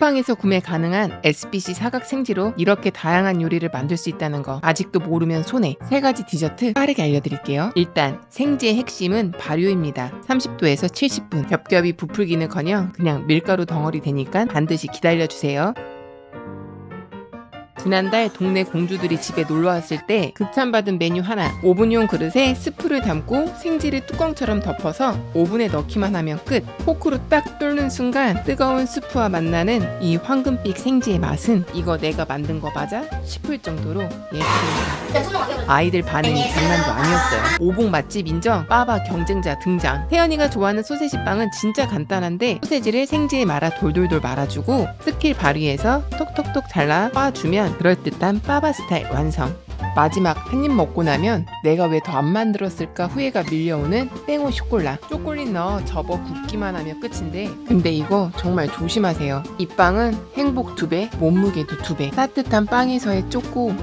쿠팡에서 구매 가능한 SBC 사각 생지로 이렇게 다양한 요리를 만들 수 있다는 거 아직도 모르면 손해. 세 가지 디저트 빠르게 알려드릴게요. 일단 생지의 핵심은 발효입니다. 30도에서 70분. 겹겹이 부풀기는커녕 그냥 밀가루 덩어리 되니까 반드시 기다려주세요. 지난달 동네 공주들이 집에 놀러 왔을 때 극찬받은 메뉴 하나 오븐용 그릇에 스프를 담고 생지를 뚜껑처럼 덮어서 오븐에 넣기만 하면 끝. 포크로 딱 뚫는 순간 뜨거운 스프와 만나는 이 황금빛 생지의 맛은 이거 내가 만든 거 맞아? 싶을 정도로 예술입니다. 아이들 반응이 장난도 아니었어요. 오복 맛집 인정 빠바 경쟁자 등장. 태연이가 좋아하는 소세지 빵은 진짜 간단한데 소세지를 생지에 말아 돌돌돌 말아주고 스킬 발휘해서 톡톡톡 잘라 빻아주면 그럴듯한 빠바 스타일 완성. 마지막 한 입 먹고 나면 내가 왜 더 안 만들었을까 후회가 밀려오는 땡오 쇼콜라. 초콜릿 넣어 접어 굽기만 하면 끝인데 근데 이거 정말 조심하세요. 이 빵은 행복 두 배, 몸무게도 두 배. 따뜻한 빵에서의 쪼꼬